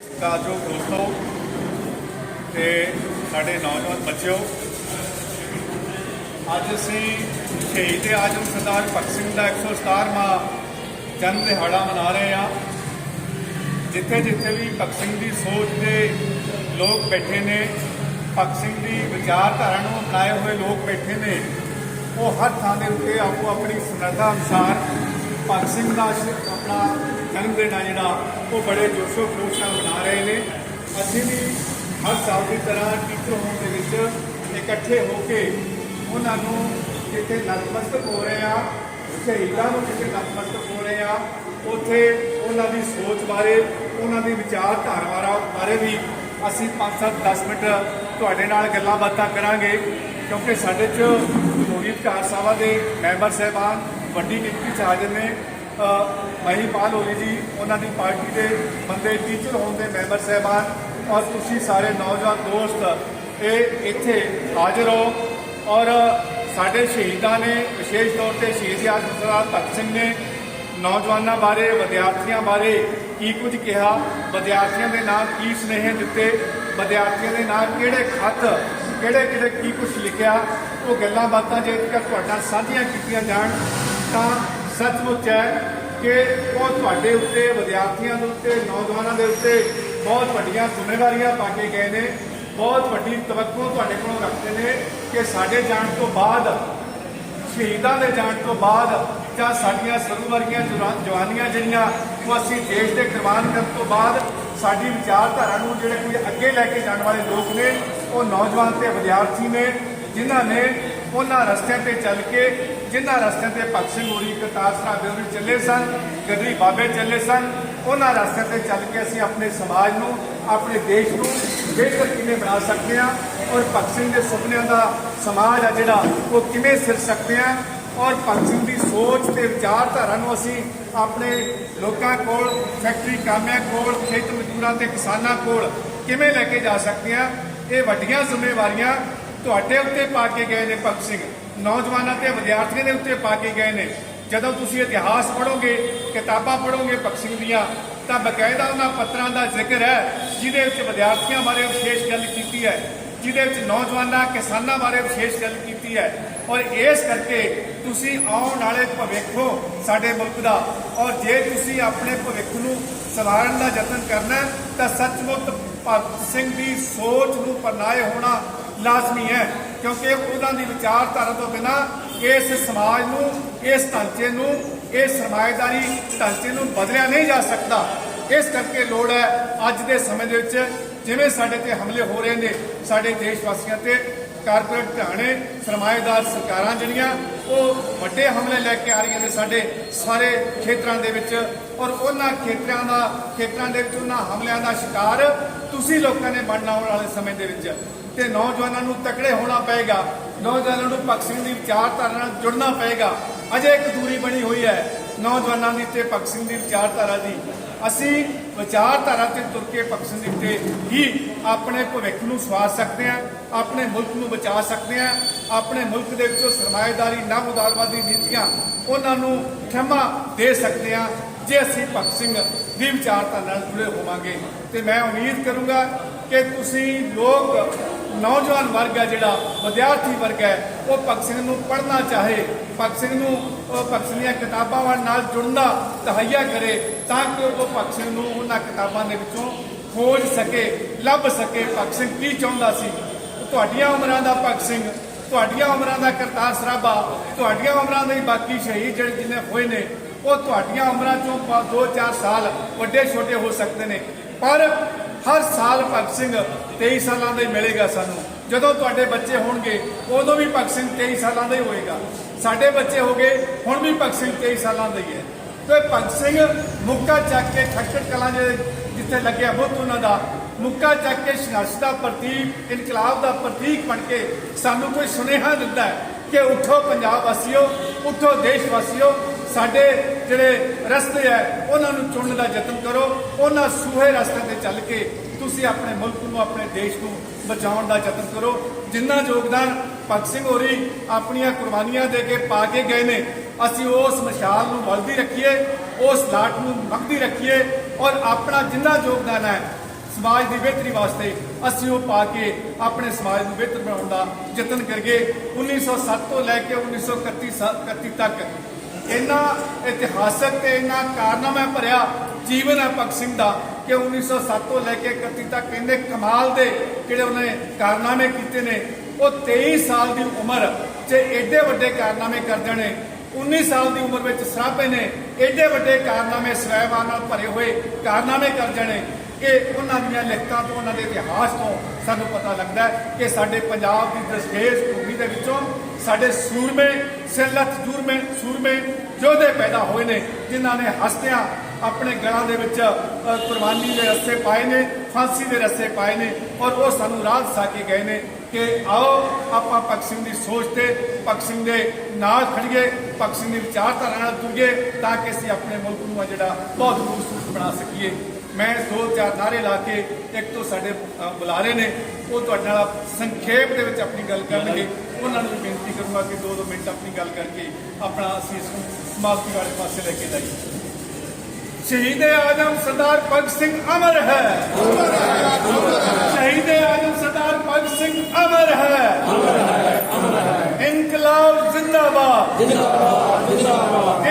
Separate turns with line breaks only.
ਸਤਿਕਾਰਯੋਗ ਦੋਸਤੋ ਤੇ ਸਾਡੇ ਨੌਜਵਾਨ ਬੱਚਿਓ, ਅੱਜ ਅਸੀਂ ਸ਼ਹੀਦ ਆਜਮ ਸਰਦਾਰ ਭਗਤ ਸਿੰਘ ਦਾ 117ਵਾਂ ਜਨਮ ਦਿਹਾੜਾ ਮਨਾ ਰਹੇ ਹਾਂ। ਜਿੱਥੇ ਜਿੱਥੇ ਵੀ ਭਗਤ ਸਿੰਘ ਦੀ ਸੋਚ ਦੇ ਲੋਕ ਬੈਠੇ ਨੇ, ਭਗਤ ਸਿੰਘ ਦੀ ਵਿਚਾਰਧਾਰਾ ਨੂੰ ਅਪਣਾਏ ਹੋਏ ਲੋਕ ਬੈਠੇ ਨੇ, ਉਹ ਹਰ ਥਾਂ ਦੇ ਉੱਤੇ ਆਪੋ ਆਪਣੀ ਸਮਰੱਥਾ ਅਨੁਸਾਰ ਭਗਤ ਸਿੰਘ ਦਾ ਸ਼- ਆਪਣਾ ਜਨਮ ਦਿਨ ਆ ਜਿਹੜਾ, ਉਹ ਬੜੇ ਜੋਸ਼ੋ ਖਰੋਸ਼ ਨਾਲ ਮਨਾ ਰਹੇ ਨੇ। ਅਸੀਂ ਵੀ ਹਰ ਸਾਲ ਦੀ ਤਰ੍ਹਾਂ ਟੀਚਰ ਹੋਮ ਦੇ ਵਿੱਚ ਇਕੱਠੇ ਹੋ ਕੇ ਉਹਨਾਂ ਨੂੰ ਜਿੱਥੇ ਨਤਮਸਤਕ ਹੋ ਰਹੇ ਆ, ਸ਼ਹੀਦਾਂ ਨੂੰ ਜਿੱਥੇ ਨਤਮਸਤਕ ਹੋ ਰਹੇ ਆ, ਉੱਥੇ ਉਹਨਾਂ ਦੀ ਸੋਚ ਬਾਰੇ, ਉਹਨਾਂ ਦੀ ਵਿਚਾਰਧਾਰਾ ਬਾਰੇ ਵੀ ਅਸੀਂ 5-7 10 ਮਿੰਟ ਤੁਹਾਡੇ ਨਾਲ ਗੱਲਾਂ ਬਾਤਾਂ ਕਰਾਂਗੇ। ਕਿਉਂਕਿ ਸਾਡੇ ਚ ਜਮਹੂਰੀ ਅਧਿਕਾਰ ਸਾਹਿਬਾ ਦੇ ਮੈਂਬਰ ਸਾਹਿਬਾਨ ਵੱਡੀ ਗਿਣਤੀ ਚ ਹਾਜ਼ਰ ਨੇ ਮਹੀਪਾਲ ਹੋਰੀ ਜੀ, ਉਹਨਾਂ ਦੀ ਪਾਰਟੀ ਦੇ ਬੰਦੇ ਟੀਚਰ ਹੋਣ ਦੇ ਮੈਂਬਰ ਸਾਹਿਬਾਨ ਔਰ ਤੁਸੀਂ ਸਾਰੇ ਨੌਜਵਾਨ ਦੋਸਤ, ਇਹ ਇੱਥੇ ਹਾਜ਼ਰ ਹੋ। ਔਰ ਸਾਡੇ ਸ਼ਹੀਦਾਂ ਨੇ, ਵਿਸ਼ੇਸ਼ ਤੌਰ ਤੇ ਸ਼ਹੀਦ ਆਜ਼ਮ ਸਰਦਾਰ ਭਗਤ ਸਿੰਘ ਨੇ ਨੌਜਵਾਨਾਂ ਬਾਰੇ, ਵਿਦਿਆਰਥੀਆਂ ਬਾਰੇ ਕੀ ਕੁਝ ਕਿਹਾ, ਵਿਦਿਆਰਥੀਆਂ ਦੇ ਨਾਲ ਕੀ ਸੁਨੇਹੇ ਦਿੱਤੇ, ਵਿਦਿਆਰਥੀਆਂ ਦੇ ਨਾਲ ਕਿਹੜੇ ਖੱਤ ਕਿਹੜੇ ਕਿਹੜੇ ਕੀ ਕੁਝ ਲਿਖਿਆ, ਉਹ ਗੱਲਾਂ ਬਾਤਾਂ ਜੇ ਤੱਕ ਤੁਹਾਡੇ ਨਾਲ ਸਾਂਝੀਆਂ ਕੀਤੀਆਂ ਜਾਣ ਤਾਂ ਸੱਚਮੁੱਚ ਹੈ ਕਿ ਉਹ ਤੁਹਾਡੇ ਉੱਤੇ, ਵਿਦਿਆਰਥੀਆਂ ਦੇ ਉੱਤੇ, ਨੌਜਵਾਨਾਂ ਦੇ ਉੱਤੇ ਬਹੁਤ ਵੱਡੀਆਂ ਜ਼ਿੰਮੇਵਾਰੀਆਂ ਪਾ ਕੇ ਗਏ ਨੇ। ਬਹੁਤ ਵੱਡੀ ਤਵੱਕੋ ਤੁਹਾਡੇ ਕੋਲੋਂ ਰੱਖਦੇ ਨੇ ਕਿ ਸਾਡੇ ਜਾਣ ਤੋਂ ਬਾਅਦ, ਸ਼ਹੀਦਾਂ ਦੇ ਜਾਣ ਤੋਂ ਬਾਅਦ ਜਾਂ ਸਾਡੀਆਂ ਸਰੂਵਰੀਆਂ ਜਵਾ- ਜਵਾਨੀਆਂ ਜਿਹੜੀਆਂ ਉਹ ਅਸੀਂ ਦੇਸ਼ ਦੇ ਕੁਰਬਾਨ ਕਰਨ ਤੋਂ ਬਾਅਦ ਸਾਡੀ ਵਿਚਾਰਧਾਰਾ ਨੂੰ ਜਿਹੜੇ ਕੋਈ ਅੱਗੇ ਲੈ ਕੇ ਜਾਣ ਵਾਲੇ ਲੋਕ ਨੇ, ਉਹ ਨੌਜਵਾਨ ਤੇ ਵਿਦਿਆਰਥੀ ਨੇ, ਜਿਨ੍ਹਾਂ ਨੇ ਉਹਨਾਂ ਰਸਤਿਆਂ ਤੇ ਚੱਲ ਕੇ ਜਿਨ੍ਹਾਂ ਰਸਤਿਆਂ ਤੇ ਭਗਤ ਸਿੰਘ ਹੋਰੀ, ਕਰਤਾਰ ਸਾਹਿਬ ਦੇ ਚੱਲੇ ਸਨ ਗਦਰੀ ਬਾਬੇ ਚੱਲੇ ਸਨ, ਉਹਨਾਂ ਰਸਤਿਆਂ ਤੇ ਚੱਲ ਕੇ ਅਸੀਂ ਆਪਣੇ ਸਮਾਜ ਨੂੰ, ਆਪਣੇ ਦੇਸ਼ ਨੂੰ ਬਿਹਤਰ ਕਿਵੇਂ ਬਣਾ ਸਕਦੇ ਹਾਂ ਔਰ ਭਗਤ ਸਿੰਘ ਦੇ ਸੁਪਨਿਆਂ ਦਾ ਸਮਾਜ ਆ ਜਿਹੜਾ, ਉਹ ਕਿਵੇਂ ਸਿਰ ਸਕਦੇ ਹਾਂ ਔਰ ਭਗਤ ਸਿੰਘ ਦੀ ਸੋਚ ਤੇ ਵਿਚਾਰਧਾਰਾ ਨੂੰ ਅਸੀਂ ਆਪਣੇ ਲੋਕਾਂ ਕੋਲ, ਫੈਕਟਰੀ ਕਾਮਿਆਂ ਕੋਲ, ਖੇਤ ਮਜ਼ਦੂਰਾਂ ਤੇ ਕਿਸਾਨਾਂ ਕੋਲ ਕਿਵੇਂ ਲੈ ਕੇ ਜਾ ਸਕਦੇ ਹਾਂ? ਇਹ ਵੱਡੀਆਂ ਜ਼ਿੰਮੇਵਾਰੀਆਂ ਤੁਹਾਡੇ ਉੱਤੇ ਪਾ ਕੇ ਗਏ ਨੇ ਭਗਤ ਸਿੰਘ। ਨੌਜਵਾਨਾਂ ਤੇ ਵਿਦਿਆਰਥੀਆਂ ਦੇ ਉੱਤੇ ਪਾ ਕੇ ਗਏ ਨੇ। ਜਦੋਂ ਤੁਸੀਂ ਇਤਿਹਾਸ ਪੜੋਗੇ ਕਿਤਾਬਾਂ ਪੜ੍ਹੋਗੇ ਭਗਤ ਦੀਆਂ, ਤਾਂ ਬਕਾਇਦਾ ਉਹਨਾਂ ਪੱਤਰਾਂ ਦਾ ਜ਼ਿਕਰ ਹੈ, ਜਿਹਦੇ ਵਿੱਚ ਵਿਦਿਆਰਥੀਆਂ ਬਾਰੇ ਵਿਸ਼ੇਸ਼ ਗੱਲ ਕੀਤੀ ਹੈ, ਜਿਹਦੇ ਵਿੱਚ ਨੌਜਵਾਨਾਂ, ਕਿਸਾਨਾਂ ਬਾਰੇ ਵਿਸ਼ੇਸ਼ ਗੱਲ ਕੀਤੀ ਹੈ। ਔਰ ਇਸ ਕਰਕੇ ਤੁਸੀਂ ਆਉਣ ਵਾਲੇ ਭਵਿੱਖੋ ਸਾਡੇ ਮੁਲਕ ਦਾ। ਔਰ ਜੇ ਤੁਸੀਂ ਆਪਣੇ ਭਵਿੱਖ ਨੂੰ ਸਵਾਰਨ ਦਾ ਯਤਨ ਕਰਨਾ ਤਾਂ ਸੱਚਮੁੱਚ ਭਗਤ ਸਿੰਘ ਦੀ ਸੋਚ ਨੂੰ ਪਰਨਾਏ ਹੋਣਾ ਲਾਜ਼ਮੀ ਹੈ, ਕਿਉਂਕਿ ਉਹਨਾਂ ਦੀ ਵਿਚਾਰਧਾਰਾ ਤੋਂ ਬਿਨਾ ਇਸ ਸਮਾਜ ਨੂੰ, ਇਸ ਢਾਂਚੇ ਨੂੰ, ਇਸ ਸਰਮਾਏਦਾਰੀ ਢਾਂਚੇ ਨੂੰ ਬਦਲਿਆ ਨਹੀਂ ਜਾ ਸਕਦਾ। ਇਸ ਕਰਕੇ ਲੋੜ ਹੈ ਅੱਜ ਦੇ ਸਮੇਂ ਦੇ ਵਿੱਚ ਜਿਵੇਂ ਸਾਡੇ ਤੇ ਹਮਲੇ ਹੋ ਰਹੇ ਨੇ, ਸਾਡੇ ਦੇਸ਼ ਵਾਸੀਆਂ ਤੇ, ਕਾਰਪੋਰੇਟ ਘਾਣੇ ਸਰਮਾਏਦਾਰ ਸਰਕਾਰਾਂ ਜਿਹੜੀਆਂ, ਉਹ ਵੱਡੇ ਹਮਲੇ ਲੈ ਕੇ ਆ ਰਹੀਆਂ ਨੇ ਸਾਡੇ ਸਾਰੇ ਖੇਤਰਾਂ ਦੇ ਵਿੱਚ। ਔਰ ਉਹਨਾਂ ਖੇਤਰਾਂ ਦਾ, ਖੇਤਰਾਂ ਦੇ ਵਿੱਚ ਉਹਨਾਂ ਹਮਲਿਆਂ ਦਾ ਸ਼ਿਕਾਰ ਤੁਸੀਂ ਲੋਕਾਂ ਨੇ ਬਣਨਾ ਆਉਣ ਵਾਲੇ ਸਮੇਂ ਦੇ ਵਿੱਚ। ਤੇ ਨੌਜਵਾਨਾਂ ਨੂੰ ਤਕੜੇ ਹੋਣਾ ਪਏਗਾ। ਨੌਜਵਾਨਾਂ ਨੂੰ ਭਗਤ ਸਿੰਘ ਦੀ ਵਿਚਾਰਧਾਰਾ ਨਾਲ ਜੁੜਨਾ ਪਏਗਾ। ਅਜੇ ਇੱਕ ਦੂਰੀ ਬਣੀ ਹੋਈ ਹੈ ਨੌਜਵਾਨਾਂ ਦੀ ਤੇ ਭਗਤ ਸਿੰਘ ਦੀ ਵਿਚਾਰਧਾਰਾ ਦੀ। ਅਸੀਂ ਵਿਚਾਰਧਾਰਾ ਤੇ ਤੁਰ ਕੇ ਭਗਤ ਸਿੰਘ ਤੇ ਹੀ ਆਪਣੇ ਭਵਿੱਖ ਨੂੰ ਸਵਾਰ ਸਕਦੇ ਹਾਂ, ਆਪਣੇ ਮੁਲਕ ਨੂੰ ਬਚਾ ਸਕਦੇ ਹਾਂ, ਆਪਣੇ ਮੁਲਕ ਦੇ ਵਿੱਚੋਂ ਸਰਮਾਏਦਾਰੀ ਨਾ ਉਦਾਰਵਾਦੀ ਨੀਤੀਆਂ ਉਹਨਾਂ ਨੂੰ ਖਿਮਾ ਦੇ ਸਕਦੇ ਹਾਂ ਜੇ ਅਸੀਂ ਭਗਤ ਸਿੰਘ ਦੀ ਵਿਚਾਰਧਾਰਾ ਨਾਲ ਜੁੜੇ ਹੋਵਾਂਗੇ। ਤੇ ਮੈਂ ਉਮੀਦ ਕਰੂੰਗਾ ਕਿ ਤੁਸੀਂ ਲੋਕ ਨੌਜਵਾਨ ਵਰਗ ਹੈ ਜਿਹੜਾ, ਵਿਦਿਆਰਥੀ ਵਰਗ ਹੈ, ਉਹ ਭਗਤ ਸਿੰਘ ਨੂੰ ਪੜ੍ਹਨਾ ਚਾਹੇ, ਭਗਤ ਸਿੰਘ ਨੂੰ ਉਹ ਭਗਤ ਸਿੰਘ ਦੀਆਂ ਕਿਤਾਬਾਂ ਨਾਲ ਜੁੜਨਾ ਤਹਈਆ ਕਰੇ ਤਾਂ ਕਿ ਉਹ ਭਗਤ ਸਿੰਘ ਨੂੰ ਉਹਨਾਂ ਕਿਤਾਬਾਂ ਦੇ ਵਿੱਚੋਂ ਖੋਜ ਸਕੇ, ਲੱਭ ਸਕੇ। ਭਗਤ ਸਿੰਘ ਕੀ ਚਾਹੁੰਦਾ ਸੀ? ਤੁਹਾਡੀਆਂ ਉਮਰਾਂ ਦਾ ਭਗਤ ਸਿੰਘ, ਤੁਹਾਡੀਆਂ ਉਮਰਾਂ ਦਾ ਕਰਤਾਰ ਸਰਾਭਾ, ਤੁਹਾਡੀਆਂ ਉਮਰਾਂ ਦੇ ਬਾਕੀ ਸ਼ਹੀਦ ਜਿਹੜੇ ਜਿੰਨੇ ਹੋਏ ਨੇ, ਉਹ ਤੁਹਾਡੀਆਂ ਉਮਰਾਂ ਚੋਂ 2-4 ਸਾਲ ਵੱਡੇ ਛੋਟੇ ਹੋ ਸਕਦੇ ਨੇ। ਪਰ ਹਰ ਸਾਲ ਭਗਤ ਸਿੰਘ 23 ਸਾਲਾਂ ਦਾ ਹੀ ਮਿਲੇਗਾ ਸਾਨੂੰ। ਜਦੋਂ ਤੁਹਾਡੇ ਬੱਚੇ ਹੋਣਗੇ, ਉਦੋਂ ਵੀ ਭਗਤ ਸਿੰਘ 23 ਸਾਲਾਂ ਦਾ ਹੀ ਹੋਏਗਾ। ਸਾਡੇ ਬੱਚੇ ਹੋ ਗਏ, ਹੁਣ ਵੀ ਭਗਤ ਸਿੰਘ 23 ਸਾਲਾਂ ਦਾ ਹੀ ਹੈ। ਤੇ ਭਗਤ ਸਿੰਘ ਮੁੱਕਾ ਚੱਕ ਕੇ ਖੱਟੜ ਕਲਾਂ ਦੇ ਜਿੱਥੇ ਲੱਗਿਆ ਬੁੱਤ ਉਹਨਾਂ ਦਾ, ਮੁੱਕਾ ਚੱਕ ਕੇ ਸੰਘਰਸ਼ ਦਾ ਪ੍ਰਤੀਕ, ਇਨਕਲਾਬ ਦਾ ਪ੍ਰਤੀਕ ਬਣ ਕੇ ਸਾਨੂੰ ਕੋਈ ਸੁਨੇਹਾ ਦਿੰਦਾ ਹੈ ਕਿ ਉੱਠੋ ਪੰਜਾਬ ਵਾਸੀਓ, ਉੱਠੋ ਦੇਸ਼ ਵਾਸੀਓ ਸਾਡੇ ਜਿਹੜੇ ਰਸਤੇ ਹੈ, ਉਹਨਾਂ ਨੂੰ ਚੁਣਨ ਦਾ ਯਤਨ ਕਰੋ। ਉਹਨਾਂ ਸੂਹੇ ਰਸਤੇ ਤੇ ਚੱਲ ਕੇ ਤੁਸੀਂ ਆਪਣੇ ਮੁਲਕ ਨੂੰ, ਆਪਣੇ ਦੇਸ਼ ਨੂੰ ਬਚਾਉਣ ਦਾ ਯਤਨ ਕਰੋ। ਜਿੰਨਾ ਯੋਗਦਾਨ ਭਗਤ ਸਿੰਘ ਹੋਰੀ ਆਪਣੀਆਂ ਕੁਰਬਾਨੀਆਂ ਦੇ ਕੇ ਪਾ ਕੇ ਗਏ ਨੇ, ਅਸੀਂ ਉਸ ਮਸ਼ਾਲ ਨੂੰ ਬਲਦੀ ਰੱਖੀਏ, ਉਸ ਲਾਟ ਨੂੰ ਮਗਦੀ ਰੱਖੀਏ ਔਰ ਆਪਣਾ ਜਿੰਨਾ ਯੋਗਦਾਨ ਹੈ ਸਮਾਜ ਦੀ ਬਿਹਤਰੀ ਵਾਸਤੇ ਅਸੀਂ ਉਹ ਪਾ ਕੇ ਆਪਣੇ ਸਮਾਜ ਨੂੰ ਬਿਹਤਰ ਬਣਾਉਣ ਦਾ ਯਤਨ ਕਰੀਏ। 1907 ਤੋਂ ਲੈ ਕੇ 1931 ਸਾ- 31 ਤੱਕ ਇੰਨਾ ਇਤਿਹਾਸਕ ਤੇ ਇੰਨਾ ਕਾਰਨਾਮਾ ਭਰਿਆ ਜੀਵਨ ਹੈ ਭਗਤ ਸਿੰਘ ਦਾ ਕਿ 1907 ਤੋਂ ਲੈ ਕੇ 31 ਤੱਕ ਕਹਿੰਦੇ ਕਮਾਲ ਦੇ ਜਿਹੜੇ ਉਹਨੇ ਕਾਰਨਾਮੇ ਕੀਤੇ ਨੇ, ਉਹ 23 ਸਾਲ ਦੀ ਉਮਰ 'ਚ ਐਡੇ ਵੱਡੇ ਕਾਰਨਾਮੇ ਕਰ ਜਾਣੇ 19 ਸਾਲ ਦੀ ਉਮਰ ਵਿੱਚ ਸਰਾਭੇ ਨੇ ਐਡੇ ਵੱਡੇ ਕਾਰਨਾਮੇ ਸਵੈਵਾਨ ਨਾਲ ਭਰੇ ਹੋਏ ਕਾਰਨਾਮੇ ਕਰ ਜਾਣੇ ਕਿ ਉਹਨਾਂ ਦੀਆਂ ਲਿਖਤਾਂ ਤੋਂ, ਉਹਨਾਂ ਦੇ ਇਤਿਹਾਸ ਤੋਂ ਸਾਨੂੰ ਪਤਾ ਲੱਗਦਾ ਹੈ ਕਿ ਸਾਡੇ ਪੰਜਾਬ ਦੀ ਦਸਤੇਜ ਭੂਮੀ ਦੇ ਵਿੱਚੋਂ ਸਾਡੇ ਸੂਰਮੇ, ਸਿਰਲੱਥ ਜੂਰਮੇ, ਸੂਰਮੇ ਯੋਧੇ ਪੈਦਾ ਹੋਏ ਨੇ, ਜਿਨ੍ਹਾਂ ਨੇ ਹਸਤਿਆਂ ਆਪਣੇ ਗਲਾਂ ਦੇ ਵਿੱਚ ਕੁਰਬਾਨੀ ਦੇ ਰਸਤੇ ਪਾਏ ਨੇ, ਫਾਂਸੀ ਦੇ ਰਸਤੇ ਪਾਏ ਨੇ ਔਰ ਉਹ ਸਾਨੂੰ ਰਾਹ ਦਿਖਾ ਕੇ ਗਏ ਨੇ ਕਿ ਆਓ, ਆਪਾਂ ਭਗਤ ਸਿੰਘ ਦੀ ਸੋਚ ਤੇ, ਭਗਤ ਸਿੰਘ ਦੇ ਨਾਲ ਖੜੀਏ ਭਗਤ ਸਿੰਘ ਦੀ ਵਿਚਾਰਧਾਰਾ ਨਾਲ ਤੁਰੀਏ ਤਾਂ ਕਿ ਅਸੀਂ ਆਪਣੇ ਮੁਲਕ ਨੂੰ ਆ ਜਿਹੜਾ ਬਹੁਤ ਖੂਬਸੂਰਤ ਬਣਾ ਸਕੀਏ। ਮੈਂ ਦੋ ਚਾਰ ਨਾਰੇ ਲਾ ਕੇ ਇੱਕ ਤੋਂ ਸਾਡੇ ਬੁਲਾਰੇ ਨੇ। ਉਹ ਤੁਹਾਡੇ ਨਾਲ ਸੰਖੇਪ ਦੇ ਵਿੱਚ ਆਪਣੀ ਗੱਲ ਕਰਨਗੇ। ਉਹਨਾਂ ਨੂੰ ਬੇਨਤੀ ਕਰੂੰਗਾ ਕਿ ਦੋ ਦੋ ਮਿੰਟ ਆਪਣੀ ਗੱਲ ਕਰਕੇ ਆਪਣਾ ਅਸੀਂ ਇਸ ਨੂੰ ਸਮਾਪਤੀ ਵਾਲੇ ਪਾਸੇ ਲੈ ਕੇ ਜਾਈਏ। ਸ਼ਹੀਦ ਆਜਮ ਸਰਦਾਰ ਭਗਤ ਸਿੰਘ ਅਮਰ ਹੈ। ਸ਼ਹੀਦ ਆਜਮ ਸਰਦਾਰ ਭਗਤ ਸਿੰਘ ਅਮਰ ਹੈ। ਇਨਕਲਾਬ ਜ਼ਿੰਦਾਬਾਦ। ਜ਼ਿੰਦਾਬਾਦ ਜ਼ਿੰਦਾਬਾਦ।